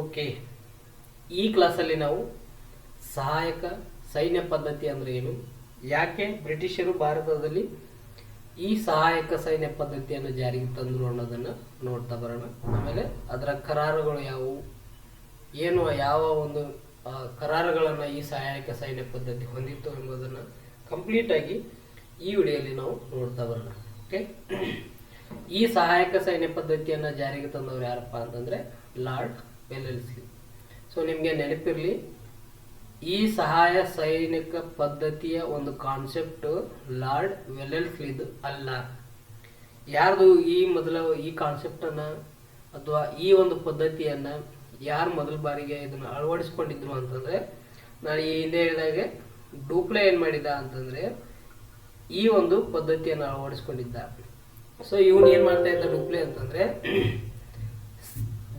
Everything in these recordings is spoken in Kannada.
ಓಕೆ ಈ ಕ್ಲಾಸಲ್ಲಿ ನಾವು ಸಹಾಯಕ ಸೈನ್ಯ ಪದ್ಧತಿ ಅಂದರೆ ಏನು? ಯಾಕೆ ಬ್ರಿಟಿಷರು ಭಾರತದಲ್ಲಿ ಈ ಸಹಾಯಕ ಸೈನ್ಯ ಪದ್ಧತಿಯನ್ನು ಜಾರಿಗೆ ತಂದರು ಅನ್ನೋದನ್ನು ನೋಡ್ತಾ ಬರೋಣ. ಆಮೇಲೆ ಅದರ ಕರಾರುಗಳು ಯಾವುವು? ಏನು ಯಾವ ಒಂದು ಕರಾರುಗಳನ್ನು ಈ ಸಹಾಯಕ ಸೈನ್ಯ ಪದ್ಧತಿ ಹೊಂದಿತ್ತು ಎಂಬುದನ್ನು ಕಂಪ್ಲೀಟಾಗಿ ಈ ವಿಡಿಯೋಲಿ ನಾವು ನೋಡ್ತಾ ಬರೋಣ. ಓಕೆ ಈ ಸಹಾಯಕ ಸೈನ್ಯ ಪದ್ಧತಿಯನ್ನು ಜಾರಿಗೆ ತಂದವರು ಯಾರಪ್ಪ ಅಂತಂದರೆ ಲಾರ್ಡ್ ವೆಲ್ಲೆಲ್ಸ್ಲಿ ಸೊ ನಿಮಗೆ ನೆನಪಿರಲಿ, ಈ ಸಹಾಯ ಸೈನಿಕ ಪದ್ಧತಿಯ ಒಂದು ಕಾನ್ಸೆಪ್ಟ್ ಲಾರ್ಡ್ ವೆಲ್ಲೆಲ್ಸ್ಲಿದು ಅಲ್ಲ. ಯಾರ್ದು ಈ ಮೊದಲ ಈ ಕಾನ್ಸೆಪ್ಟ್ ಅನ್ನ ಅಥವಾ ಈ ಒಂದು ಪದ್ಧತಿಯನ್ನ ಯಾರು ಮೊದಲ ಬಾರಿಗೆ ಇದನ್ನು ಅಳವಡಿಸ್ಕೊಂಡಿದ್ರು ಅಂತಂದ್ರೆ, ನಾನು ಈ ಹಿಂದೆ ಹೇಳಿದಾಗೆ ಡೂಪ್ಲೆ ಏನು ಮಾಡಿದ ಅಂತಂದ್ರೆ, ಈ ಒಂದು ಪದ್ಧತಿಯನ್ನು ಅಳವಡಿಸ್ಕೊಂಡಿದ್ದ. ಸೊ ಇವನು ಏನು ಮಾಡ್ತಾ ಇದ್ದ ಡೂಪ್ಲೆ ಅಂತಂದ್ರೆ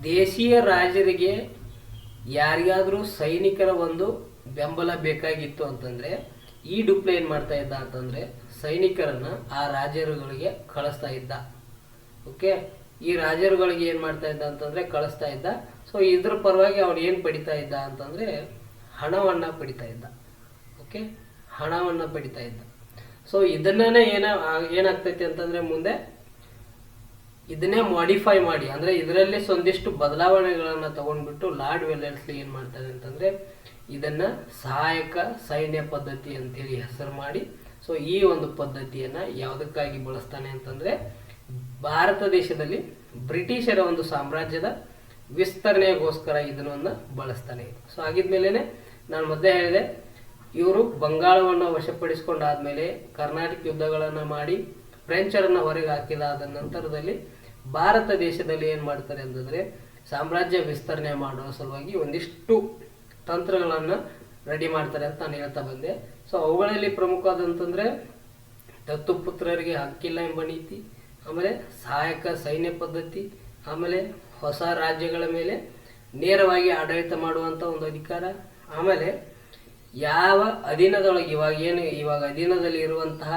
ದೇಶೀಯ ರಾಜರಿಗೆ ಯಾರಿಗಾದರೂ ಸೈನಿಕರ ಒಂದು ಬೆಂಬಲ ಬೇಕಾಗಿತ್ತು ಅಂತಂದರೆ, ಈ ಡುಪ್ಲೆ ಏನು ಮಾಡ್ತಾ ಇದ್ದ ಅಂತಂದರೆ, ಸೈನಿಕರನ್ನು ಆ ರಾಜರುಗಳಿಗೆ ಕಳಿಸ್ತಾ ಇದ್ದ. ಓಕೆ ಈ ರಾಜರುಗಳಿಗೆ ಏನು ಮಾಡ್ತಾ ಇದ್ದ ಅಂತಂದರೆ, ಕಳಿಸ್ತಾ ಇದ್ದ. ಸೊ ಇದ್ರ ಪರವಾಗಿ ಅವನು ಏನು ಪಡಿತಾ ಇದ್ದ ಅಂತಂದರೆ, ಹಣವನ್ನು ಪಡಿತಾ ಇದ್ದ. ಓಕೆ ಹಣವನ್ನು ಪಡಿತಾ ಇದ್ದ. ಸೊ ಇದನ್ನೇ ಏನ ಏನಾಗ್ತೈತಿ ಅಂತಂದರೆ ಮುಂದೆ ಇದನ್ನೇ ಮಾಡಿಫೈ ಮಾಡಿ, ಅಂದ್ರೆ ಇದರಲ್ಲಿ ಒಂದಿಷ್ಟು ಬದಲಾವಣೆಗಳನ್ನು ತಗೊಂಡ್ಬಿಟ್ಟು ಲಾರ್ಡ್ ವೆಲ್ಲರ್ಸ್ಲಿ ಏನು ಮಾಡ್ತಾರೆ ಅಂತಂದ್ರೆ ಇದನ್ನ ಸಹಾಯಕ ಸೈನ್ಯ ಪದ್ಧತಿ ಅಂತೇಳಿ ಹೆಸರು ಮಾಡಿ ಸೊ ಈ ಒಂದು ಪದ್ಧತಿಯನ್ನ ಯಾವುದಕ್ಕಾಗಿ ಬಳಸ್ತಾನೆ ಅಂತಂದ್ರೆ ಭಾರತ ದೇಶದಲ್ಲಿ ಬ್ರಿಟಿಷರ ಒಂದು ಸಾಮ್ರಾಜ್ಯದ ವಿಸ್ತರಣೆಗೋಸ್ಕರ ಇದನ್ನು ಬಳಸ್ತಾನೆ. ಸೊ ಆಗಿದ್ಮೇಲೆ ನಾನು ಮೊದಲೇ ಹೇಳಿದೆ, ಇವರು ಬಂಗಾಳವನ್ನು ವಶಪಡಿಸಿಕೊಂಡಾದ್ಮೇಲೆ ಕರ್ನಾಟಕ ಯುದ್ಧಗಳನ್ನು ಮಾಡಿ ಫ್ರೆಂಚರನ್ನ ಹೊರಗೆ ಹಾಕಿದಾದ ನಂತರದಲ್ಲಿ ಭಾರತ ದೇಶದಲ್ಲಿ ಏನು ಮಾಡ್ತಾರೆ ಅಂತಂದರೆ ಸಾಮ್ರಾಜ್ಯ ವಿಸ್ತರಣೆ ಮಾಡುವ ಸಲುವಾಗಿ ಒಂದಿಷ್ಟು ತಂತ್ರಗಳನ್ನು ರೆಡಿ ಮಾಡ್ತಾರೆ ಅಂತ ನಾನು ಹೇಳ್ತಾ ಬಂದೆ. ಸೊ ಅವುಗಳಲ್ಲಿ ಪ್ರಮುಖವಾದಂತಂದರೆ ದತ್ತುಪುತ್ರರಿಗೆ ಹಕ್ಕಿಲ್ಲ ಎಂಬ ನೀತಿ, ಆಮೇಲೆ ಸಹಾಯಕ ಸೈನ್ಯ ಪದ್ಧತಿ, ಆಮೇಲೆ ಹೊಸ ರಾಜ್ಯಗಳ ಮೇಲೆ ನೇರವಾಗಿ ಆಡಳಿತ ಮಾಡುವಂತ ಒಂದು ಅಧಿಕಾರ, ಆಮೇಲೆ ಯಾವ ಅಧೀನದೊಳಗೆ ಇವಾಗ ಏನು ಇವಾಗ ಅಧೀನದಲ್ಲಿ ಇರುವಂತಹ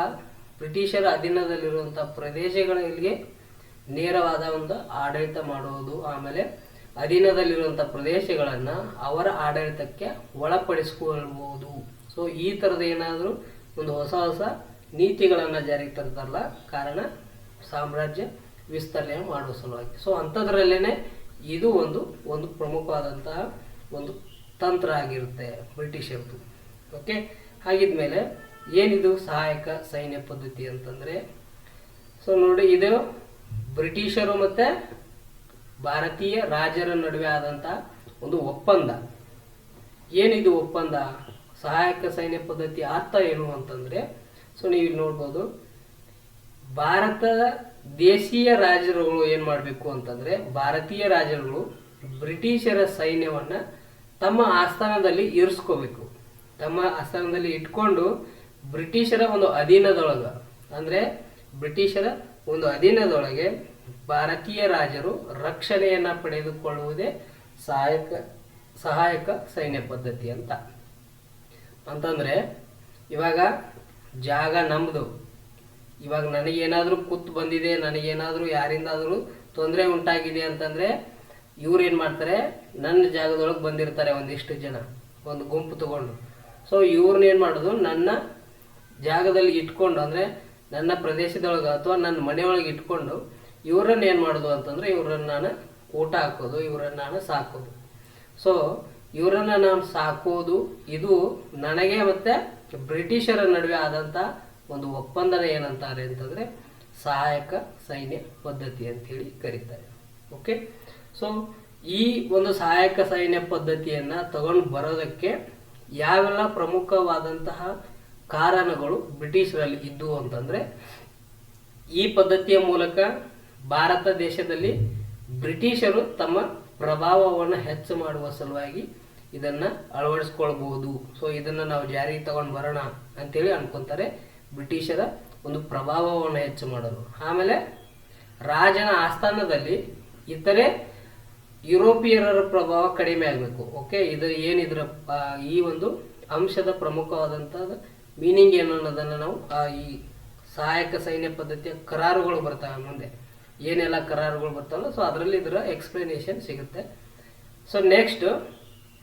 ಬ್ರಿಟಿಷರ ಅಧೀನದಲ್ಲಿರುವಂಥ ಪ್ರದೇಶಗಳಿಗೆ ನೇರವಾದ ಒಂದು ಆಡಳಿತ ಮಾಡುವುದು, ಆಮೇಲೆ ಅಧೀನದಲ್ಲಿರುವಂಥ ಪ್ರದೇಶಗಳನ್ನು ಅವರ ಆಡಳಿತಕ್ಕೆ ಒಳಪಡಿಸಿಕೊಳ್ಳಬಹುದು ಸೊ ಈ ತರದ ಏನಾದರೂ ಒಂದು ಹೊಸ ಹೊಸ ನೀತಿಗಳನ್ನು ಜಾರಿಗೆ ತರ್ತಾರಲ್ಲ ಕಾರಣ ಸಾಮ್ರಾಜ್ಯ ವಿಸ್ತರಣೆ ಮಾಡುವ ಸಲುವಾಗಿ. ಸೊ ಅಂಥದ್ರಲ್ಲೇನೆ ಇದು ಒಂದು ಒಂದು ಪ್ರಮುಖವಾದಂತಹ ಒಂದು ತಂತ್ರ ಆಗಿರುತ್ತೆ ಬ್ರಿಟಿಷರ್ದು ಓಕೆ ಹಾಗಿದ್ಮೇಲೆ ಏನಿದು ಸಹಾಯಕ ಸೈನ್ಯ ಪದ್ಧತಿ ಅಂತಂದ್ರೆ? ಸೊ ನೋಡಿ, ಇದು ಬ್ರಿಟಿಷರು ಮತ್ತೆ ಭಾರತೀಯ ರಾಜರ ನಡುವೆ ಆದಂತ ಒಂದು ಒಪ್ಪಂದ. ಏನಿದು ಒಪ್ಪಂದ? ಸಹಾಯಕ ಸೈನ್ಯ ಪದ್ಧತಿ ಅರ್ಥ ಏನು ಅಂತಂದ್ರೆ ಸೊ ನೀವು ಇಲ್ಲಿ ನೋಡ್ಬೋದು ಭಾರತದ ದೇಶೀಯ ರಾಜರುಗಳು ಏನು ಮಾಡಬೇಕು ಅಂತಂದ್ರೆ, ಭಾರತೀಯ ರಾಜರುಗಳು ಬ್ರಿಟಿಷರ ಸೈನ್ಯವನ್ನ ತಮ್ಮ ಆಸ್ಥಾನದಲ್ಲಿ ಇರಿಸ್ಕೋಬೇಕು. ತಮ್ಮ ಆಸ್ಥಾನದಲ್ಲಿ ಇಟ್ಕೊಂಡು ಬ್ರಿಟಿಷರ ಒಂದು ಅಧೀನದೊಳಗ, ಅಂದ್ರೆ ಬ್ರಿಟಿಷರ ಒಂದು ಅಧೀನದೊಳಗೆ ಭಾರತೀಯ ರಾಜರು ರಕ್ಷಣೆಯನ್ನ ಪಡೆದುಕೊಳ್ಳುವುದೇ ಸಹಾಯಕ ಸಹಾಯಕ ಸೈನ್ಯ ಪದ್ಧತಿ ಅಂತ. ಅಂತಂದ್ರೆ, ಇವಾಗ ಜಾಗ ನಮ್ದು. ಇವಾಗ ನನಗೇನಾದ್ರೂ ಕುತ್ತು ಬಂದಿದೆ, ನನಗೇನಾದ್ರೂ ಯಾರಿಂದಾದ್ರೂ ತೊಂದರೆ ಉಂಟಾಗಿದೆ ಅಂತಂದ್ರೆ ಇವ್ರು ಏನು ಮಾಡ್ತಾರೆ, ನನ್ನ ಜಾಗದೊಳಗೆ ಬಂದಿರ್ತಾರೆ ಒಂದಿಷ್ಟು ಜನ, ಒಂದು ಗುಂಪು ತಗೊಂಡು. ಸೊ ಇವ್ರನ್ನ ಏನು ಮಾಡೋದು, ನನ್ನ ಜಾಗದಲ್ಲಿ ಇಟ್ಕೊಂಡು, ಅಂದರೆ ನನ್ನ ಪ್ರದೇಶದೊಳಗೆ ಅಥವಾ ನನ್ನ ಮನೆಯೊಳಗೆ ಇಟ್ಕೊಂಡು, ಇವರನ್ನ ಏನು ಮಾಡೋದು ಅಂತಂದ್ರೆ ಇವ್ರನ್ನ ನಾನು ಊಟ ಹಾಕೋದು, ಇವ್ರನ್ನ ನಾನು ಸಾಕೋದು. ಸೊ ಇವರನ್ನ ನಾನು ಸಾಕೋದು, ಇದು ನನಗೆ ಮತ್ತೆ ಬ್ರಿಟಿಷರ ನಡುವೆ ಆದಂತ ಒಂದು ಒಪ್ಪಂದನ ಏನಂತಾರೆ ಅಂತಂದ್ರೆ ಸಹಾಯಕ ಸೈನ್ಯ ಪದ್ಧತಿ ಅಂತೇಳಿ ಕರೀತಾರೆ. ಓಕೆ ಸೊ ಈ ಒಂದು ಸಹಾಯಕ ಸೈನ್ಯ ಪದ್ಧತಿಯನ್ನ ತಗೊಂಡು ಬರೋದಕ್ಕೆ ಯಾವೆಲ್ಲ ಪ್ರಮುಖವಾದಂತಹ ಕಾರಣಗಳು ಬ್ರಿಟಿಷರಲ್ಲಿ ಇದ್ದವು ಅಂತಂದರೆ, ಈ ಪದ್ಧತಿಯ ಮೂಲಕ ಭಾರತ ದೇಶದಲ್ಲಿ ಬ್ರಿಟಿಷರು ತಮ್ಮ ಪ್ರಭಾವವನ್ನು ಹೆಚ್ಚು ಮಾಡುವ ಸಲುವಾಗಿ ಇದನ್ನು ಅಳವಡಿಸ್ಕೊಳ್ಬಹುದು. ಸೊ ಇದನ್ನು ನಾವು ಜಾರಿಗೆ ತಗೊಂಡು ಬರೋಣ ಅಂತೇಳಿ ಅನ್ಕೊತಾರೆ ಬ್ರಿಟಿಷರ ಒಂದು ಪ್ರಭಾವವನ್ನು ಹೆಚ್ಚು ಮಾಡಲು ಆಮೇಲೆ ರಾಜನ ಆಸ್ಥಾನದಲ್ಲಿ ಇತರೆ ಯುರೋಪಿಯರ ಪ್ರಭಾವ ಕಡಿಮೆ ಆಗಬೇಕು. ಓಕೆ ಇದು ಏನಿದ್ರ ಈ ಒಂದು ಅಂಶದ ಪ್ರಮುಖವಾದಂತಹ ಮೀನಿಂಗ್ ಏನು ಅನ್ನೋದನ್ನ ನಾವು ಆ, ಈ ಸಹಾಯಕ ಸೈನ್ಯ ಪದ್ಧತಿಯ ಕರಾರುಗಳು ಬರ್ತವೆ ಮುಂದೆ. ಏನೆಲ್ಲ ಕರಾರುಗಳು ಬರ್ತಾವಲ್ಲ ಸೊ ಅದರಲ್ಲಿ ಇದರ ಎಕ್ಸ್ಪ್ಲನೇಷನ್ ಸಿಗುತ್ತೆ. ಸೊ ನೆಕ್ಸ್ಟ್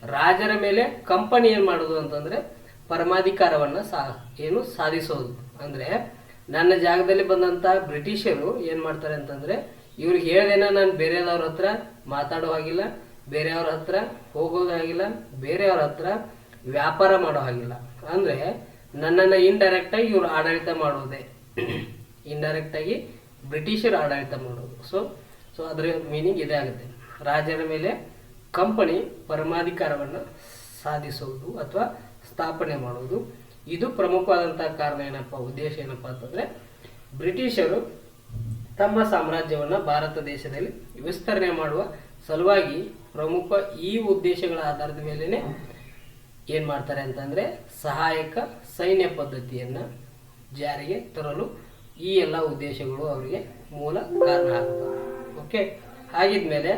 ರಾಜರ ಮೇಲೆ ಕಂಪನಿ ಏನು ಮಾಡೋದು ಅಂತಂದ್ರೆ ಪರಮಾಧಿಕಾರವನ್ನು ಸಾ ಏನು ಸಾಧಿಸೋದು. ಅಂದ್ರೆ ನನ್ನ ಜಾಗದಲ್ಲಿ ಬಂದಂತ ಬ್ರಿಟಿಷರು ಏನು ಮಾಡ್ತಾರೆ ಅಂತಂದ್ರೆ ಇವ್ರಿಗೆ ಹೇಳ್ದೇನ ನಾನು ಬೇರೆಯವ್ರ ಹತ್ರ ಮಾತಾಡೋ ಹಾಗಿಲ್ಲ ಬೇರೆಯವ್ರ ಹತ್ರ ಹೋಗೋದಾಗಿಲ್ಲ ಬೇರೆಯವ್ರ ಹತ್ರ ವ್ಯಾಪಾರ ಮಾಡೋ ಹಾಗಿಲ್ಲ. ಅಂದ್ರೆ ನನ್ನನ್ನು ಇಂಡೈರೆಕ್ಟ್ ಆಗಿ ಇವರು ಆಡಳಿತ ಮಾಡುವುದೇ. ಇಂಡೈರೆಕ್ಟ್ ಆಗಿ ಬ್ರಿಟಿಷರು ಆಡಳಿತ ಮಾಡೋದು ಸೊ ಸೊ ಅದರ ಮೀನಿಂಗ್ ಇದೇ ಆಗುತ್ತೆ. ರಾಜರ ಮೇಲೆ ಕಂಪನಿ ಪರಮಾಧಿಕಾರವನ್ನು ಸಾಧಿಸುವುದು ಅಥವಾ ಸ್ಥಾಪನೆ ಮಾಡುವುದು. ಇದು ಪ್ರಮುಖವಾದಂತಹ ಕಾರಣ ಏನಪ್ಪ, ಉದ್ದೇಶ ಏನಪ್ಪ ಅಂತಂದ್ರೆ, ಬ್ರಿಟಿಷರು ತಮ್ಮ ಸಾಮ್ರಾಜ್ಯವನ್ನು ಭಾರತ ದೇಶದಲ್ಲಿ ವಿಸ್ತರಣೆ ಮಾಡುವ ಸಲುವಾಗಿ ಪ್ರಮುಖ ಈ ಉದ್ದೇಶಗಳ ಆಧಾರದ ಮೇಲೆ ಏನ್ ಮಾಡ್ತಾರೆ ಅಂತಂದ್ರೆ, ಸಹಾಯಕ ಸೈನ್ಯ ಪದ್ಧತಿಯನ್ನು ಜಾರಿಗೆ ತರಲು ಈ ಎಲ್ಲ ಉದ್ದೇಶಗಳು ಅವರಿಗೆ ಮೂಲ ಕಾರಣ ಆಗ್ತವೆ. ಓಕೆ ಹಾಗಿದ್ಮೇಲೆ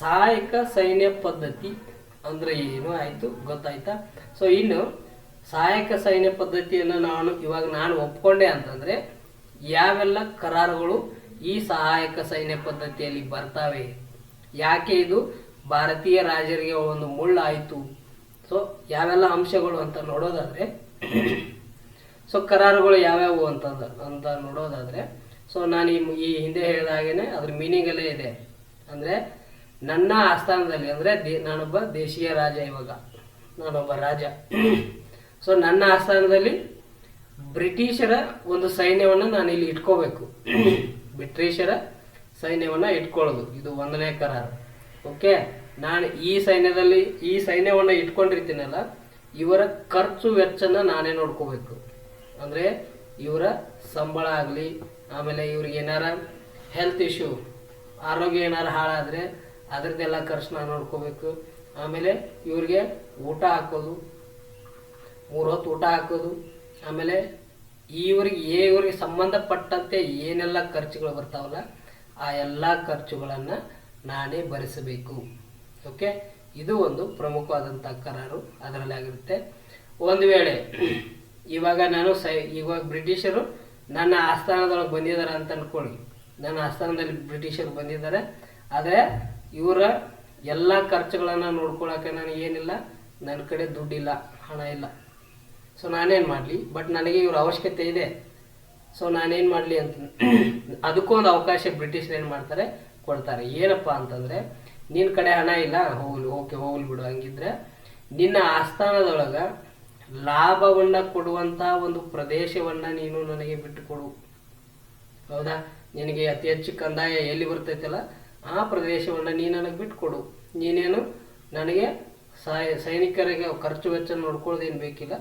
ಸಹಾಯಕ ಸೈನ್ಯ ಪದ್ಧತಿ ಅಂದ್ರೆ ಏನು? ಆಯಿತು, ಗೊತ್ತಾಯ್ತಾ? ಸೊ ಇನ್ನು ಸಹಾಯಕ ಸೈನ್ಯ ಪದ್ಧತಿಯನ್ನು ನಾನು, ಇವಾಗ ನಾನು ಒಪ್ಕೊಂಡೆ ಅಂತಂದರೆ, ಯಾವೆಲ್ಲ ಕರಾರುಗಳು ಈ ಸಹಾಯಕ ಸೈನ್ಯ ಪದ್ಧತಿಯಲ್ಲಿ ಬರ್ತಾವೆ? ಯಾಕೆ ಇದು? ಭಾರತೀಯ ರಾಜರಿಗೆ ಒಂದು ಮುಳ್ಳಾಯಿತು ಸೊ ಯಾವೆಲ್ಲ ಅಂಶಗಳು ಅಂತ ನೋಡೋದಾದ್ರೆ ಸೊ ಕರಾರುಗಳು ಯಾವ್ಯಾವು ಅಂತ ಅಂತ ನೋಡೋದಾದ್ರೆ ಸೊ ನಾನು ಈ ಹಿಂದೆ ಹೇಳಿದ ಹಾಗೇನೆ ಅದ್ರ ಮೀನಿಂಗ್ ಅಲ್ಲೇ ಇದೆ. ಅಂದ್ರೆ, ನನ್ನ ಆಸ್ಥಾನದಲ್ಲಿ, ಅಂದ್ರೆ ನಾನೊಬ್ಬ ದೇಶೀಯ ರಾಜ ಇವಾಗ. ನಾನೊಬ್ಬ ರಾಜ. ಸೊ ನನ್ನ ಆಸ್ಥಾನದಲ್ಲಿ ಬ್ರಿಟಿಷರ ಒಂದು ಸೈನ್ಯವನ್ನು ನಾನು ಇಲ್ಲಿ ಇಟ್ಕೋಬೇಕು. ಬ್ರಿಟಿಷರ ಸೈನ್ಯವನ್ನ ಇಟ್ಕೊಳ್ಳೋದು. ಇದು ಒಂದನೇ ಕರಾರು. ಓಕೆ ನಾನು ಈ ಸೈನ್ಯದಲ್ಲಿ, ಈ ಸೈನ್ಯವನ್ನ ಇಟ್ಕೊಂಡಿರ್ತೀನಲ್ಲ ಇವರ ಖರ್ಚು ವೆಚ್ಚನ ನಾನೇ ನೋಡ್ಕೋಬೇಕು. ಅಂದರೆ ಇವರ ಸಂಬಳ ಆಗಲಿ, ಆಮೇಲೆ ಇವ್ರಿಗೆ ಏನಾರ ಹೆಲ್ತ್ ಇಶ್ಯೂ ಆರೋಗ್ಯ ಏನಾರ ಹಾಳಾದರೆ ಅದರದ್ದೆಲ್ಲ ಖರ್ಚು ನಾನು ನೋಡ್ಕೋಬೇಕು. ಆಮೇಲೆ ಇವ್ರಿಗೆ ಊಟ ಹಾಕೋದು, ಮೂರು ಹೊತ್ತು ಊಟ ಹಾಕೋದು, ಆಮೇಲೆ ಇವ್ರಿಗೆ ಇವ್ರಿಗೆ ಸಂಬಂಧಪಟ್ಟಂತೆ ಏನೆಲ್ಲ ಖರ್ಚುಗಳು ಬರ್ತಾವಲ್ಲ, ಆ ಎಲ್ಲ ಖರ್ಚುಗಳನ್ನು ನಾನೇ ಭರಿಸಬೇಕು. ಓಕೆ ಇದು ಒಂದು ಪ್ರಮುಖವಾದಂಥ ಕರಾರು ಅದರಲ್ಲಿ ಆಗಿರುತ್ತೆ. ಒಂದು ವೇಳೆ ಇವಾಗ ನಾನು ಸೈ, ಇವಾಗ ಬ್ರಿಟಿಷರು ನನ್ನ ಆಸ್ಥಾನದೊಳಗೆ ಬಂದಿದ್ದಾರೆ ಅಂತ ಅನ್ಕೊಳ್ಳಿ. ನನ್ನ ಆಸ್ಥಾನದಲ್ಲಿ ಬ್ರಿಟಿಷರು ಬಂದಿದ್ದಾರೆ. ಆದರೆ ಇವರ ಎಲ್ಲ ಖರ್ಚುಗಳನ್ನು ನೋಡ್ಕೊಳಕ್ಕೆ ನನಗೆ ಏನಿಲ್ಲ ನನ್ನ ಕಡೆ ದುಡ್ಡಿಲ್ಲ, ಹಣ ಇಲ್ಲ. ಸೊ ನಾನೇನು ಮಾಡಲಿ? ಬಟ್ ನನಗೆ ಇವ್ರ ಅವಶ್ಯಕತೆ ಇದೆ. ಸೊ ನಾನೇನು ಮಾಡಲಿ ಅಂತ ಅದಕ್ಕೂ ಒಂದು ಅವಕಾಶ ಬ್ರಿಟಿಷರು ಏನು ಮಾಡ್ತಾರೆ? ಕೊಡ್ತಾರೆ. ಏನಪ್ಪ ಅಂತಂದರೆ ನಿನ್ನ ಕಡೆ ಹಣ ಇಲ್ಲ ಹೋಗ್ಲಿ ಓಕೆ, ಹೋಗ್ಲಿ ಬಿಡು. ಹಂಗಿದ್ರೆ ನಿನ್ನ ಆಸ್ಥಾನದೊಳಗೆ ಲಾಭವನ್ನ ಕೊಡುವಂತ ಒಂದು ಪ್ರದೇಶವನ್ನ ನೀನು ನನಗೆ ಬಿಟ್ಟು ಕೊಡು ಹೌದಾ? ನಿನಗೆ ಅತಿ ಹೆಚ್ಚು ಕಂದಾಯ ಎಲ್ಲಿ ಬರ್ತೈತಲ್ಲ, ಆ ಪ್ರದೇಶವನ್ನ ನೀ ನನಗೆ ಬಿಟ್ಕೊಡು ನೀನೇನು ನನಗೆ ಸಾಯ, ಸೈನಿಕರಿಗೆ ಖರ್ಚು ವೆಚ್ಚ ನೋಡ್ಕೊಳ್ಳೋದೇನು ಬೇಕಿಲ್ಲ.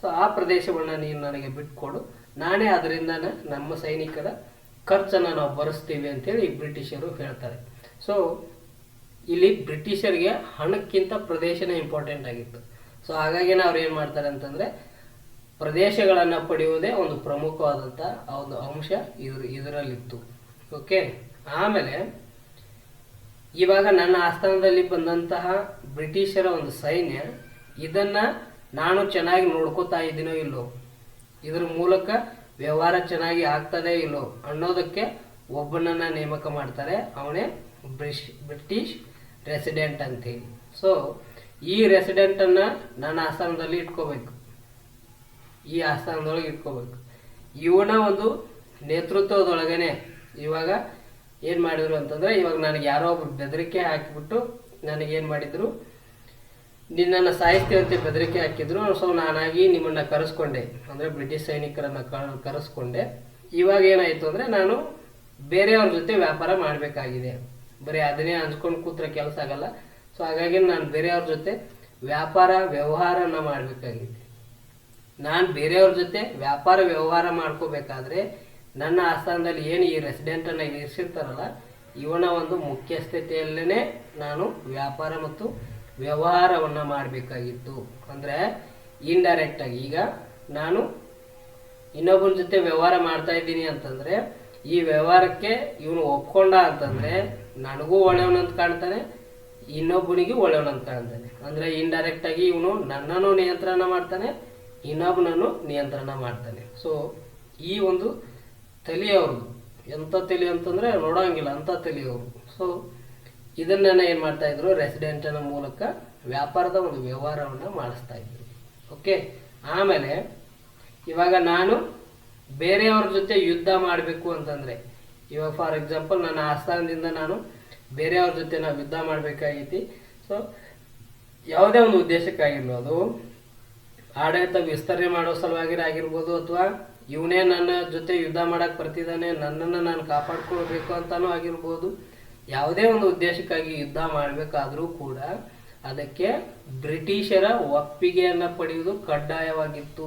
ಸೊ ಆ ಪ್ರದೇಶವನ್ನ ನೀನು ನನಗೆ ಬಿಟ್ಕೊಡು ನಾನೇ ಅದರಿಂದ ನಮ್ಮ ಸೈನಿಕರ ಖರ್ಚನ್ನು ನಾವು ಭರಿಸ್ತೀವಿ ಅಂತೇಳಿ ಬ್ರಿಟಿಷರು ಹೇಳ್ತಾರೆ. ಸೊ ಇಲ್ಲಿ ಬ್ರಿಟಿಷರಿಗೆ ಹಣಕ್ಕಿಂತ ಪ್ರದೇಶನೇ ಇಂಪಾರ್ಟೆಂಟ್ ಆಗಿತ್ತು. ಸೊ ಹಾಗಾಗಿ ಅವ್ರು ಏನು ಮಾಡ್ತಾರೆ ಅಂತಂದರೆ ಪ್ರದೇಶಗಳನ್ನು ಪಡೆಯುವುದೇ ಒಂದು ಪ್ರಮುಖವಾದಂಥ ಒಂದು ಅಂಶ ಇದ್ರ, ಇದರಲ್ಲಿತ್ತು. ಓಕೆ ಆಮೇಲೆ ಇವಾಗ ನನ್ನ ಆಸ್ಥಾನದಲ್ಲಿ ಬಂದಂತಹ ಬ್ರಿಟಿಷರ ಒಂದು ಸೈನ್ಯ ಇದನ್ನು ನಾನು ಚೆನ್ನಾಗಿ ನೋಡ್ಕೋತಾ ಇದ್ದೀನೋ ಇಲ್ಲೋ? ಇದ್ರ ಮೂಲಕ ವ್ಯವಹಾರ ಚೆನ್ನಾಗಿ ಆಗ್ತದೆ ಇಲ್ಲೋ ಅನ್ನೋದಕ್ಕೆ ಒಬ್ಬನನ್ನು ನೇಮಕ ಮಾಡ್ತಾರೆ. ಅವನೇ ಬ್ರಿಟಿಷ್ ರೆಸಿಡೆಂಟ್ ಅಂತೇಳಿ. ಸೊ ಈ ರೆಸಿಡೆಂಟನ್ನು ನನ್ನ ಆಸ್ಥಾನದಲ್ಲಿ ಇಟ್ಕೋಬೇಕು. ಈ ಆಸ್ಥಾನದೊಳಗೆ ಇಟ್ಕೋಬೇಕು. ಇವನ ಒಂದು ನೇತೃತ್ವದೊಳಗನೆ ಇವಾಗ ಏನು ಮಾಡಿದ್ರು ಅಂತಂದರೆ, ಇವಾಗ ನನಗೆ ಯಾರೋ ಒಬ್ರು ಬೆದರಿಕೆ ಹಾಕಿಬಿಟ್ಟು ನನಗೇನು ಮಾಡಿದರು, ನಿನ್ನನ್ನು ಸಾಹಿತ್ಯವಂತೆ ಬೆದರಿಕೆ ಹಾಕಿದ್ರು. ಸೊ ನಾನಾಗಿ ನಿಮ್ಮನ್ನು ಕರೆಸ್ಕೊಂಡೆ. ಅಂದರೆ ಬ್ರಿಟಿಷ್ ಸೈನಿಕರನ್ನು ಕರೆಸ್ಕೊಂಡೆ. ಇವಾಗ ಏನಾಯಿತು ಅಂದರೆ, ನಾನು ಬೇರೆಯವ್ರ ಜೊತೆ ವ್ಯಾಪಾರ ಮಾಡಬೇಕಾಗಿದೆ. ಬರೀ ಅದನ್ನೇ ಹಂಚ್ಕೊಂಡು ಕೂತ್ರೆ ಕೆಲಸ ಆಗಲ್ಲ. ಸೊ ಹಾಗಾಗಿ ನಾನು ಬೇರೆಯವ್ರ ಜೊತೆ ವ್ಯಾಪಾರ, ವ್ಯವಹಾರನ ಮಾಡಬೇಕಾಗಿದೆ ನಾನು ಬೇರೆಯವ್ರ ಜೊತೆ ವ್ಯಾಪಾರ, ವ್ಯವಹಾರ ಮಾಡ್ಕೋಬೇಕಾದ್ರೆ ನನ್ನ ಆಸ್ಥಾನದಲ್ಲಿ ಏನು ಈ ರೆಸಿಡೆಂಟನ್ನು ಇರಿಸಿರ್ತಾರಲ್ಲ, ಇವನ ಒಂದು ಮುಖ್ಯಸ್ಥತೆಯಲ್ಲೇ ನಾನು ವ್ಯಾಪಾರ ಮತ್ತು ವ್ಯವಹಾರವನ್ನು ಮಾಡಬೇಕಾಗಿತ್ತು. ಅಂದರೆ ಇಂಡೈರೆಕ್ಟ್ ಆಗಿ ಈಗ ನಾನು ಇನ್ನೊಬ್ಬನ ಜೊತೆ ವ್ಯವಹಾರ ಮಾಡ್ತಾ ಇದ್ದೀನಿ ಅಂತಂದ್ರೆ, ಈ ವ್ಯವಹಾರಕ್ಕೆ ಇವನು ಒಪ್ಕೊಂಡ ಅಂತಂದ್ರೆ ನನಗೂ ಒಳ್ಳೆಯವನಂತ ಕಾಣ್ತಾನೆ, ಇನ್ನೊಬ್ಬನಿಗೂ ಒಳ್ಳೆಯವನಂತ ಕಾಣ್ತಾನೆ. ಅಂದರೆ ಇಂಡೈರೆಕ್ಟ್ ಆಗಿ ಇವನು ನನ್ನನ್ನು ನಿಯಂತ್ರಣ ಮಾಡ್ತಾನೆ, ಇನ್ನೊಬ್ಬನನ್ನು ನಿಯಂತ್ರಣ ಮಾಡ್ತಾನೆ. ಸೊ ಈ ಒಂದು ತಲೆಯವ್ರದ್ದು ಎಂಥ ತಲೆ ಅಂತಂದರೆ ನೋಡೋಂಗಿಲ್ಲ ಅಂಥ ತಲೆಯವರು. ಸೊ ಇದನ್ನೆಲ್ಲ ಏನು ಮಾಡ್ತಾ ಇದ್ರು? ರೆಸಿಡೆಂಟನ ಮೂಲಕ ವ್ಯಾಪಾರದ ಒಂದು ವ್ಯವಹಾರವನ್ನು ಮಾಡಿಸ್ತಾ ಇದ್ರು. ಓಕೆ ಆಮೇಲೆ, ಇವಾಗ ನಾನು ಬೇರೆಯವ್ರ ಜೊತೆ ಯುದ್ಧ ಮಾಡಬೇಕು ಅಂತಂದ್ರೆ ಇವಾಗ ಫಾರ್ ಎಕ್ಸಾಂಪಲ್ ನನ್ನ ಆಸ್ಥಾನದಿಂದ ನಾನು ಬೇರೆಯವ್ರ ಜೊತೆ ನಾವು ಯುದ್ಧ ಮಾಡಬೇಕಾಗೈತಿ. ಸೊ ಯಾವುದೇ ಒಂದು ಉದ್ದೇಶಕ್ಕಾಗಿರ್ಬೋದು, ಆಡಳಿತ ವಿಸ್ತರಣೆ ಮಾಡೋ ಸಲುವಾಗಿ ಆಗಿರ್ಬೋದು ಅಥವಾ ಇವನೇ ನನ್ನ ಜೊತೆ ಯುದ್ಧ ಮಾಡಕ್ಕೆ ಬರ್ತಿದ್ದಾನೆ ನನ್ನನ್ನು ನಾನು ಕಾಪಾಡ್ಕೊಳ್ಬೇಕು ಅಂತಾನೂ ಆಗಿರ್ಬೋದು. ಯಾವುದೇ ಒಂದು ಉದ್ದೇಶಕ್ಕಾಗಿ ಯುದ್ಧ ಮಾಡಬೇಕಾದರೂ ಕೂಡ ಅದಕ್ಕೆ ಬ್ರಿಟಿಷರ ಒಪ್ಪಿಗೆಯನ್ನು ಪಡೆಯುವುದು ಕಡ್ಡಾಯವಾಗಿತ್ತು.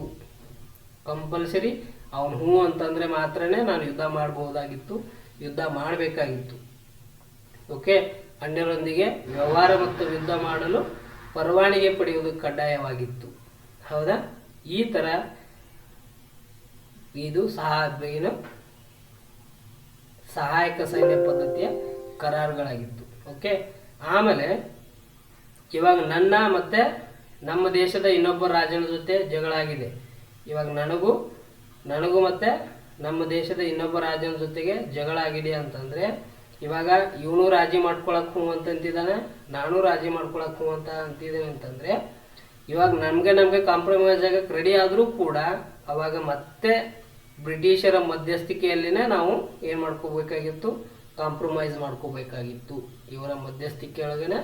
ಕಂಪಲ್ಸರಿ ಅವನು ಹ್ಞೂ ಅಂತಂದ್ರೆ ಮಾತ್ರನೇ ನಾನು ಯುದ್ಧ ಮಾಡಬಹುದಾಗಿತ್ತು, ಯುದ್ಧ ಮಾಡಬೇಕಾಗಿತ್ತು. ಓಕೆ? ಅನ್ಯರೊಂದಿಗೆ ವ್ಯವಹಾರ ಮತ್ತು ಯುದ್ಧ ಮಾಡಲು ಪರವಾನಿಗೆ ಪಡೆಯುವುದು ಕಡ್ಡಾಯವಾಗಿತ್ತು. ಹೌದಾ? ಈ ತರ ಇದು ಸಹ ಸಹಾಯಕ ಸೈನ್ಯ ಪದ್ಧತಿಯ ಕರಾರುಗಳಾಗಿತ್ತು. ಓಕೆ? ಆಮೇಲೆ ಇವಾಗ ನನ್ನ ಮತ್ತೆ ನಮ್ಮ ದೇಶದ ಇನ್ನೊಬ್ಬ ರಾಜನ ಜೊತೆ ಜಗಳಾಗಿದೆ. ಇವಾಗ ನನಗೂ ನನಗೂ ಮತ್ತೆ ನಮ್ಮ ದೇಶದ ಇನ್ನೊಬ್ಬ ರಾಜನ ಜೊತೆಗೆ ಜಗಳ ಆಗಿದೆ ಅಂತಂದ್ರೆ, ಇವಾಗ ಇವನು ರಾಜಿ ಮಾಡ್ಕೊಳಕ್ ಹ್ಞೂ ಅಂತ ಅಂತಿದ್ದಾನೆ, ನಾನು ರಾಜಿ ಮಾಡ್ಕೊಳಕ್ ಹ್ಞೂ ಅಂತ ಅಂತಿದ್ದೀನಿ ಅಂತಂದ್ರೆ, ಇವಾಗ ನಮ್ಗೆ ನಮ್ಗೆ ಕಾಂಪ್ರಮೈಸ್ ಆಗಕ್ಕೆ ರೆಡಿ ಆದರೂ ಕೂಡ ಅವಾಗ ಮತ್ತೆ ಬ್ರಿಟಿಷರ ಮಧ್ಯಸ್ಥಿಕೆಯಲ್ಲಿನೇ ನಾವು ಏನು ಮಾಡ್ಕೋಬೇಕಾಗಿತ್ತು? ಕಾಂಪ್ರಮೈಸ್ ಮಾಡ್ಕೋಬೇಕಾಗಿತ್ತು. ಇವರ ಮಧ್ಯಸ್ಥಿಕೆಯೊಳಗೇನೆ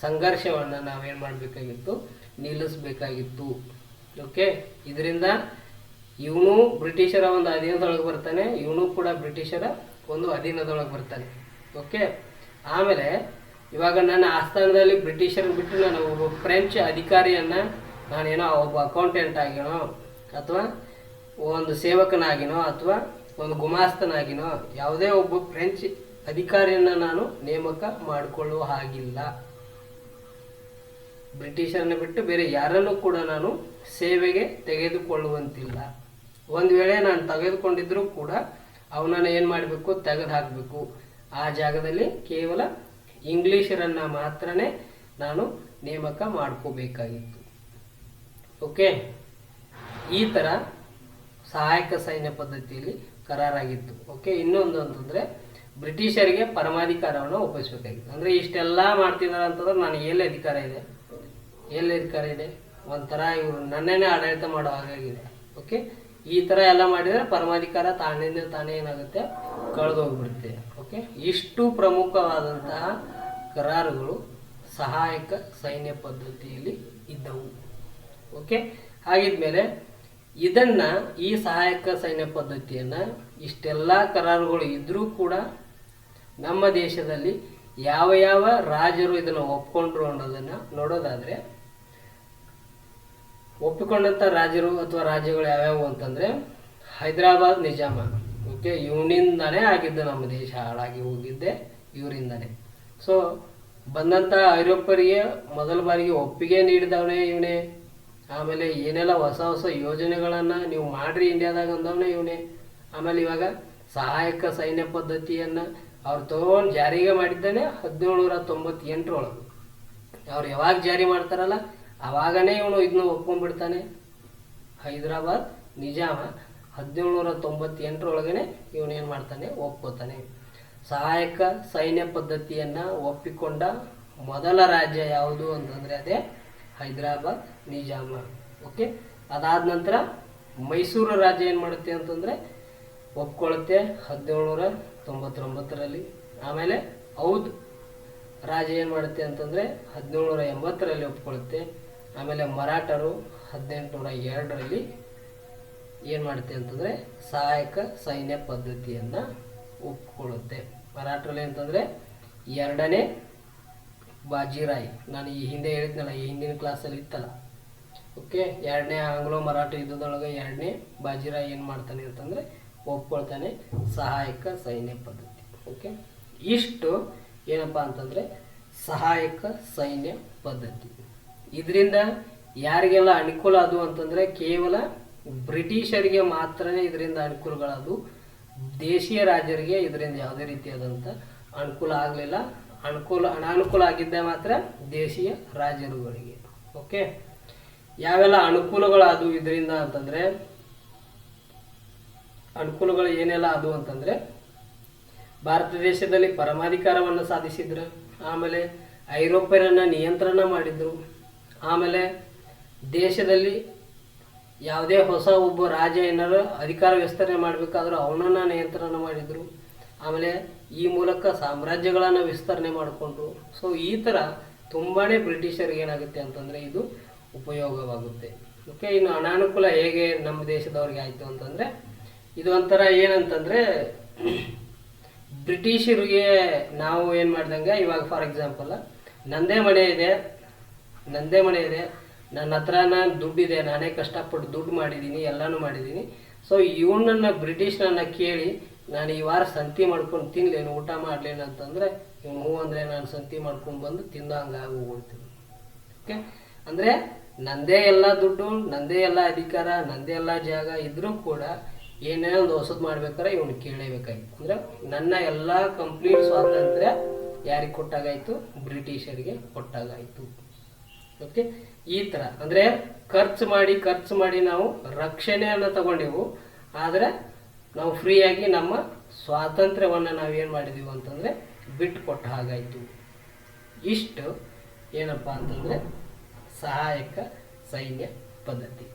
ಸಂಘರ್ಷವನ್ನು ನಾವೇನು ಮಾಡಬೇಕಾಗಿತ್ತು? ನಿಲ್ಲಿಸ್ಬೇಕಾಗಿತ್ತು. ಓಕೆ ಇದರಿಂದ ಇವನು ಬ್ರಿಟಿಷರ ಒಂದು ಅಧೀನದೊಳಗೆ ಬರ್ತಾನೆ, ಇವನು ಕೂಡ ಬ್ರಿಟಿಷರ ಒಂದು ಅಧೀನದೊಳಗೆ ಬರ್ತಾನೆ. ಓಕೆ ಆಮೇಲೆ ಇವಾಗ ನನ್ನ ಆಸ್ಥಾನದಲ್ಲಿ ಬ್ರಿಟಿಷರನ್ನ ಬಿಟ್ಟು ನಾನು ಒಬ್ಬ ಫ್ರೆಂಚ್ ಅಧಿಕಾರಿಯನ್ನ ನಾನೇನೋ ಒಬ್ಬ ಅಕೌಂಟೆಂಟ್ ಆಗಿನೋ ಅಥವಾ ಒಂದು ಸೇವಕನಾಗಿನೋ ಅಥವಾ ಒಂದು ಗುಮಾಸ್ತನಾಗಿನೋ ಯಾವುದೇ ಒಬ್ಬ ಫ್ರೆಂಚ್ ಅಧಿಕಾರಿಯನ್ನ ನಾನು ನೇಮಕ ಮಾಡಿಕೊಳ್ಳುವ ಹಾಗಿಲ್ಲ. ಬ್ರಿಟಿಷರನ್ನ ಬಿಟ್ಟು ಬೇರೆ ಯಾರನ್ನು ಕೂಡ ನಾನು ಸೇವೆಗೆ ತೆಗೆದುಕೊಳ್ಳುವಂತಿಲ್ಲ. ಒಂದು ವೇಳೆ ನಾನು ತೆಗೆದುಕೊಂಡಿದ್ರೂ ಕೂಡ ಅವನನ್ನ ಏನು ಮಾಡಬೇಕು? ತೆಗೆದು ಹಾಕಬೇಕು. ಆ ಜಾಗದಲ್ಲಿ ಕೇವಲ ಇಂಗ್ಲಿಷರನ್ನ ಮಾತ್ರನೇ ನಾನು ನೇಮಕ ಮಾಡ್ಕೋಬೇಕಾಗಿತ್ತು. ಓಕೆ ಈ ಥರ ಸಹಾಯಕ ಸೈನ್ಯ ಪದ್ಧತಿಯಲ್ಲಿ ಕರಾರಾಗಿತ್ತು. ಓಕೆ ಇನ್ನೊಂದು ಅಂತಂದ್ರೆ ಬ್ರಿಟಿಷರಿಗೆ ಪರಮಾಧಿಕಾರವನ್ನು ಒಪ್ಪಿಸಬೇಕಾಗಿತ್ತು. ಅಂದ್ರೆ ಇಷ್ಟೆಲ್ಲ ಮಾಡ್ತಿದ್ದಾರೆ ಅಂತಂದ್ರೆ ನಾನು ಎಲ್ಲಿ ಅಧಿಕಾರ ಇದೆ? ಎಲ್ಲಿ ಅಧಿಕಾರ ಇದೆ? ಒಂಥರ ಇವರು ನನ್ನೇನೆ ಆಡಳಿತ ಮಾಡೋ ಹಾಗಾಗಿದೆ. ಓಕೆ ಈ ತರ ಎಲ್ಲ ಮಾಡಿದ್ರೆ ಪರಮಾಧಿಕಾರ ತಾನೇ ತಾನೇ ಏನಾಗುತ್ತೆ? ಕಳೆದು ಹೋಗ್ಬಿಡುತ್ತೆ ಓಕೆ ಇಷ್ಟು ಪ್ರಮುಖವಾದಂತಹ ಕರಾರುಗಳು ಸಹಾಯಕ ಸೈನ್ಯ ಪದ್ಧತಿಯಲ್ಲಿ ಇದ್ದವು. ಓಕೆ ಹಾಗಿದ್ಮೇಲೆ ಇದನ್ನ ಈ ಸಹಾಯಕ ಸೈನ್ಯ ಪದ್ಧತಿಯನ್ನ ಇಷ್ಟೆಲ್ಲ ಕರಾರುಗಳು ಇದ್ರೂ ಕೂಡ ನಮ್ಮ ದೇಶದಲ್ಲಿ ಯಾವ ಯಾವ ರಾಜರು ಇದನ್ನ ಒಪ್ಕೊಂಡ್ರು ಅನ್ನೋದನ್ನ ನೋಡೋದಾದ್ರೆ ಒಪ್ಪಿಕೊಂಡಂತ ರಾಜರು ಅಥವಾ ರಾಜ್ಯಗಳು ಯಾವ್ಯಾವು ಅಂತಂದ್ರೆ ಹೈದರಾಬಾದ್ ನಿಜಾಮ. ಓಕೆ, ಇವನಿಂದಾನೇ ಆಗಿದ್ದು ನಮ್ಮ ದೇಶ, ಹಾಳಾಗಿ ಹೋಗಿದ್ದೆ ಇವರಿಂದಾನೇ. ಸೊ ಬಂದಂತ ಐರೋಪ್ಯರಿಗೆ ಮೊದಲ ಬಾರಿಗೆ ಒಪ್ಪಿಗೆ ನೀಡಿದವನೇ ಇವನೇ. ಆಮೇಲೆ ಏನೆಲ್ಲ ಹೊಸ ಹೊಸ ಯೋಜನೆಗಳನ್ನ ನೀವು ಮಾಡ್ರಿ ಇಂಡಿಯಾದಾಗ ಅಂದವನೇ ಇವನೇ. ಆಮೇಲೆ ಇವಾಗ ಸಹಾಯಕ ಸೈನ್ಯ ಪದ್ಧತಿಯನ್ನ ಅವ್ರು ತಗೊಂಡು ಜಾರಿಗೆ ಮಾಡಿದ್ದಾನೆ ಹದಿನೇಳು ನೂರ ತೊಂಬತ್ತೆಂಟರೊಳಗೆ. ಅವ್ರು ಯಾವಾಗ ಜಾರಿ ಮಾಡ್ತಾರಲ್ಲ? ಅವಾಗನೇ ಇವನು ಇದನ್ನ ಒಪ್ಕೊಂಡ್ಬಿಡ್ತಾನೆ. ಹೈದರಾಬಾದ್, ನಿಜಾಮ, ಹದಿನೇಳುನೂರ ತೊಂಬತ್ತೆಂಟರೊಳಗನೆ ಇವನೇನು ಮಾಡ್ತಾನೆ? ಒಪ್ಕೋತಾನೆ. ಸಹಾಯಕ ಸೈನ್ಯ ಪದ್ಧತಿಯನ್ನ ಒಪ್ಪಿಕೊಂಡ ಮೊದಲ ರಾಜ್ಯ ಯಾವುದು ಅಂತಂದರೆ ಅದೇ ಹೈದರಾಬಾದ್, ನಿಜಾಮ. ಓಕೆ? ಅದಾದ ನಂತರ ಮೈಸೂರು ರಾಜ್ಯ ಏನು ಮಾಡುತ್ತೆ ಅಂತಂದರೆ ಒಪ್ಕೊಳ್ಳುತ್ತೆ ಹದಿನೇಳುನೂರ ತೊಂಬತ್ತೊಂಬತ್ತರಲ್ಲಿ. ಆಮೇಲೆ ಔದ್ ರಾಜ ಏನು ಮಾಡುತ್ತೆ ಅಂತಂದರೆ ಹದಿನೇಳುನೂರ ಎಂಬತ್ತರಲ್ಲಿ ಒಪ್ಕೊಳ್ಳುತ್ತೆ ಆಮೇಲೆ ಮರಾಠರು ಹದಿನೆಂಟುನೂರ ಎರಡರಲ್ಲಿ ಏನು ಮಾಡುತ್ತೆ ಅಂತಂದರೆ ಸಹಾಯಕ ಸೈನ್ಯ ಪದ್ಧತಿಯನ್ನು ಒಪ್ಪಿಕೊಳ್ಳುತ್ತೆ ಮರಾಠರಲ್ಲಿ ಅಂತಂದರೆ ಎರಡನೇ ಬಾಜಿರಾಯ್. ನಾನು ಈ ಹಿಂದೆ ಹೇಳಿದ್ನಲ್ಲ, ಈ ಹಿಂದಿನ ಕ್ಲಾಸಲ್ಲಿ ಇತ್ತಲ್ಲ. ಓಕೆ ಎರಡನೇ ಆಂಗ್ಲೋ ಮರಾಠ ಯುದ್ಧದೊಳಗೆ ಎರಡನೇ ಬಾಜಿರಾಯ್ ಏನು ಮಾಡ್ತಾನೆ ಅಂತಂದರೆ ಒಪ್ಕೊಳ್ತಾನೆ ಸಹಾಯಕ ಸೈನ್ಯ ಪದ್ಧತಿ. ಓಕೆ ಇಷ್ಟು ಏನಪ್ಪ ಅಂತಂದರೆ ಸಹಾಯಕ ಸೈನ್ಯ ಪದ್ಧತಿ. ಇದರಿಂದ ಯಾರಿಗೆಲ್ಲ ಅನುಕೂಲ ಅದು ಅಂತಂದ್ರೆ ಕೇವಲ ಬ್ರಿಟಿಷರಿಗೆ ಮಾತ್ರನೇ ಇದರಿಂದ ಅನುಕೂಲಗಳದು ದೇಶೀಯ ರಾಜರಿಗೆ ಇದರಿಂದ ಯಾವುದೇ ರೀತಿಯಾದಂಥ ಅನುಕೂಲ ಆಗಲಿಲ್ಲ. ಅನುಕೂಲ, ಅನಾನುಕೂಲ ಆಗಿದ್ದೆ ಮಾತ್ರ ದೇಶೀಯ ರಾಜರುಗಳಿಗೆ. ಓಕೆ ಯಾವೆಲ್ಲ ಅನುಕೂಲಗಳಾದವು ಇದರಿಂದ ಅಂತಂದ್ರೆ, ಅನುಕೂಲಗಳು ಏನೆಲ್ಲ ಅದು ಅಂತಂದ್ರೆ, ಭಾರತ ದೇಶದಲ್ಲಿ ಪರಮಾಧಿಕಾರವನ್ನು ಸಾಧಿಸಿದ್ರು. ಆಮೇಲೆ ಐರೋಪ್ಯರನ್ನು ನಿಯಂತ್ರಣ ಮಾಡಿದ್ರು. ಆಮೇಲೆ ದೇಶದಲ್ಲಿ ಯಾವುದೇ ಹೊಸ ಒಬ್ಬ ರಾಜ ಏನಾರು ಅಧಿಕಾರ ವಿಸ್ತರಣೆ ಮಾಡಬೇಕಾದ್ರೂ ಅವನನ್ನು ನಿಯಂತ್ರಣ ಮಾಡಿದರು. ಆಮೇಲೆ ಈ ಮೂಲಕ ಸಾಮ್ರಾಜ್ಯಗಳನ್ನು ವಿಸ್ತರಣೆ ಮಾಡಿಕೊಂಡ್ರು ಸೊ ಈ ಥರ ತುಂಬಾ ಬ್ರಿಟಿಷರಿಗೆ ಏನಾಗುತ್ತೆ ಅಂತಂದರೆ ಇದು ಉಪಯೋಗವಾಗುತ್ತೆ. ಓಕೆ ಇನ್ನು ಅನಾನುಕೂಲ ಹೇಗೆ ನಮ್ಮ ದೇಶದವ್ರಿಗೆ ಆಯಿತು ಅಂತಂದರೆ, ಇದು ಒಂಥರ ಏನಂತಂದರೆ, ಬ್ರಿಟಿಷರಿಗೆ ನಾವು ಏನು ಮಾಡ್ದಂಗೆ, ಇವಾಗ ಫಾರ್ ಎಕ್ಸಾಂಪಲ್ ನಂದೇ ಮನೆ ಇದೆ. ನಂದೇ ಮನೆ ಇದೆ. ನನ್ನ ಹತ್ರ ನಾನು ದುಡ್ಡಿದೆ, ನಾನೇ ಕಷ್ಟಪಟ್ಟು ದುಡ್ಡು ಮಾಡಿದ್ದೀನಿ ಎಲ್ಲನೂ ಮಾಡಿದ್ದೀನಿ ಸೊ ಇವನನ್ನ, ಬ್ರಿಟಿಷ್ನನ್ನ ಕೇಳಿ ನಾನು ಈ ವಾರ ಸಂತಿ ಮಾಡ್ಕೊಂಡು ತಿನ್ಲೇನು, ಊಟ ಮಾಡ್ಲೇನು ಅಂತಂದರೆ, ಇವ್ನು ಹೂ ಅಂದರೆ ನಾನು ಸಂತಿ ಮಾಡ್ಕೊಂಡು ಬಂದು ತಿಂದಂಗೆ ಹೋಗ್ಬಿಡ್ತೀನಿ ಓಕೆ ಅಂದರೆ ನಂದೇ ಎಲ್ಲ ದುಡ್ಡು, ನಂದೇ ಎಲ್ಲ ಅಧಿಕಾರ, ನಂದೇ ಎಲ್ಲ ಜಾಗ ಇದ್ರೂ ಕೂಡ ಏನೇ ಒಂದು ಹೊಸದು ಮಾಡ್ಬೇಕಾದ್ರೆ ಇವನು ಕೇಳಲೇಬೇಕಾಗಿತ್ತು ಅಂದರೆ ನನ್ನ ಎಲ್ಲ ಕಂಪ್ಲೀಟ್ ಸ್ವಾತಂತ್ರ್ಯ ಯಾರಿಗೆ ಕೊಟ್ಟಾಗಾಯ್ತು? ಬ್ರಿಟಿಷರಿಗೆ ಕೊಟ್ಟಾಗಾಯ್ತು. ಓಕೆ? ಈ ಥರ ಅಂದರೆ ಖರ್ಚು ಮಾಡಿ ಖರ್ಚು ಮಾಡಿ ನಾವು ರಕ್ಷಣೆಯನ್ನು ತಗೊಂಡೆವು. ಆದರೆ ನಾವು ಫ್ರೀಯಾಗಿ ನಮ್ಮ ಸ್ವಾತಂತ್ರ್ಯವನ್ನು ನಾವೇನು ಮಾಡಿದೀವಿ ಅಂತಂದರೆ ಬಿಟ್ಟು ಕೊಟ್ಟ ಹಾಗಾಯಿತು. ಇಷ್ಟು ಏನಪ್ಪ ಅಂತಂದರೆ ಸಹಾಯಕ ಸೈನ್ಯ ಪದ್ಧತಿ.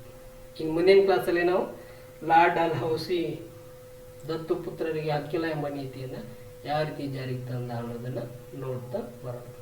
ಇನ್ನು ಮುಂದಿನ ಕ್ಲಾಸಲ್ಲಿ ನಾವು ಲಾರ್ಡ್ ಅಲ್ ಹೌಸಿ ದತ್ತು ಪುತ್ರರಿಗೆ ಹಕ್ಕಿಲ್ಲ ಎಂಬ ನೀತಿಯನ್ನು ಯಾವ ರೀತಿ ಜಾರಿಗೆ ತಂದ ಅನ್ನೋದನ್ನು ನೋಡ್ತಾ ಬರೋಣ.